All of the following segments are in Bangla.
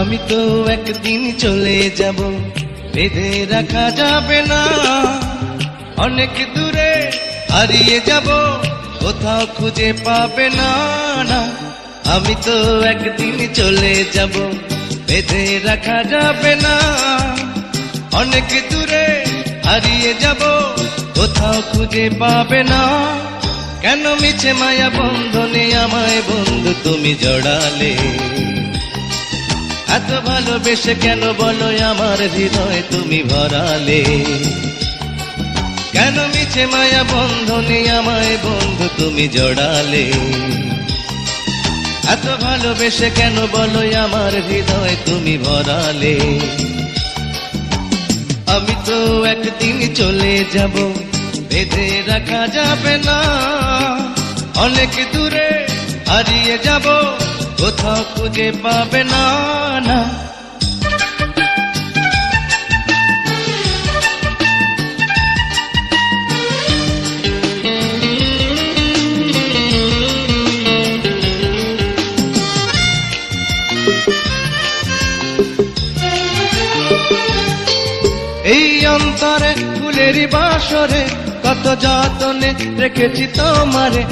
আমি তো একদিন চলে যাব বেঁধে রাখা যাবে না। অনেক দূরে হারিয়ে যাব, কোথাও খুঁজে পাবে না না। আমি তো একদিন চলে যাব, বেঁধে রাখা যাবে না। অনেক দূরে হারিয়ে যাব, কোথাও খুঁজে পাবে না। কেন মিছে মায়া বন্ধনে আমায় বন্ধু তুমি জড়ালে? এত ভালোবেসে কেন বলো, আমার হৃদয় তুমি ভরালে? কেন মিছে মায়া বন্ধনে আমায় বন্ধু তুমি জড়ালে? এত ভালোবেসে কেন বলো আমার হৃদয় তুমি ভরালে? আমি তো একদিন চলে যাব, বেঁধে রাখা যাবে না। অনেক দূরে হারিয়ে যাব, কোথাও খুঁজে পাবে না না। এই অন্তরে ফুলের বাসরে কত যতনে রেখেছি তোমারে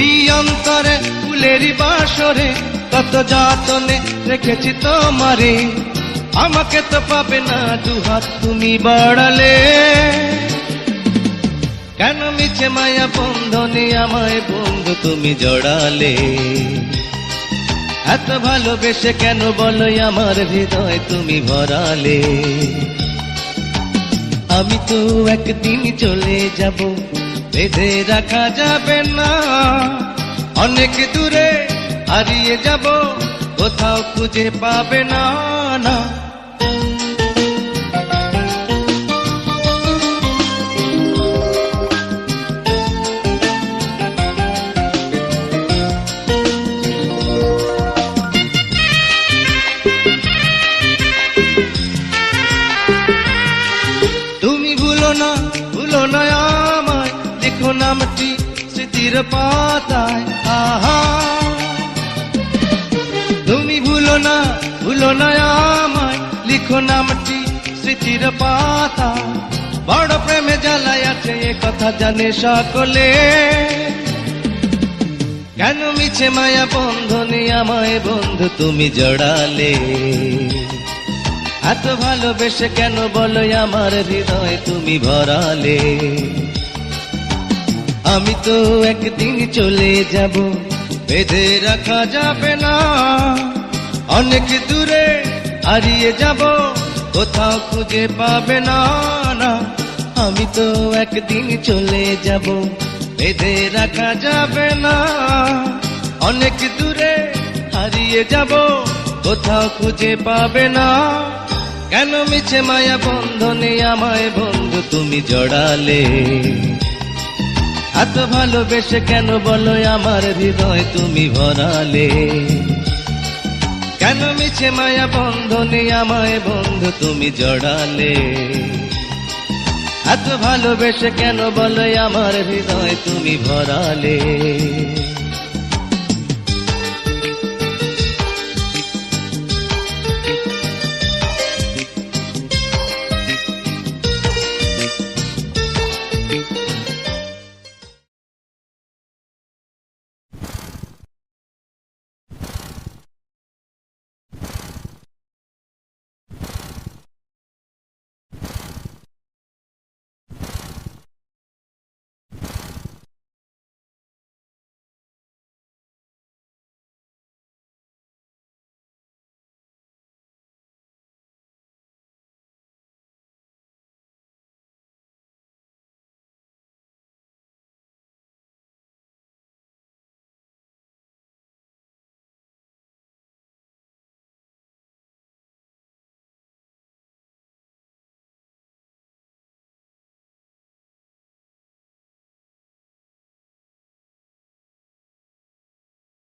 এই অন্তরে ফুলের বাসরে কত যতনে রেখেছি তোমারে, আমাকে তো পাবে না দুহাত তুমি বাড়ালে। কেন মিছে মায়া বন্ধনে আমায় বন্ধু তুমি জড়ালে? এত ভালোবেসে কেন বলো আমার হৃদয় তুমি ভরালে? আমি তো একদিন চলে যাব, বেঁধে রাখা যাবে না। অনেক দূরে হারিয়ে যাব, কোথাও খুঁজে পাবে না না। নামটি স্মৃতির পাতায়। আহা। তুমি ভুলো না ভুলো না আমায়। লিখো নামটি স্মৃতির পাতায়। বড় প্রেমে জ্বালায় আছে এ কথা জানে সকলে। কেন মিছে মায়া বন্ধনে আমায় বন্ধু তুমি জড়ালে? এত ভালোবেসে কেন বলো, আমার হৃদয় তুমি ভরালে? আমি তো একদিন চলে যাব। বেঁধে রাখা যাবে না। অনেক দূরে হারিয়ে যাব। কোথাও খুঁজে পাবে না না। আমি তো একদিন চলে যাব। বেঁধে রাখা যাবে না। অনেক দূরে হারিয়ে যাব। কোথাও খুঁজে পাবে না। কেন মিছে মায়া বন্ধনে আমায় বন্ধু তুমি জড়ালে? এত ভালোবেসে কেন বলো আমার হৃদয় তুমি ভরালে? কেন মিছে মায়া বন্ধনে আমায় বন্ধু তুমি জড়ালে? এত ভালোবেসে কেন বলো আমার হৃদয় তুমি ভরালে?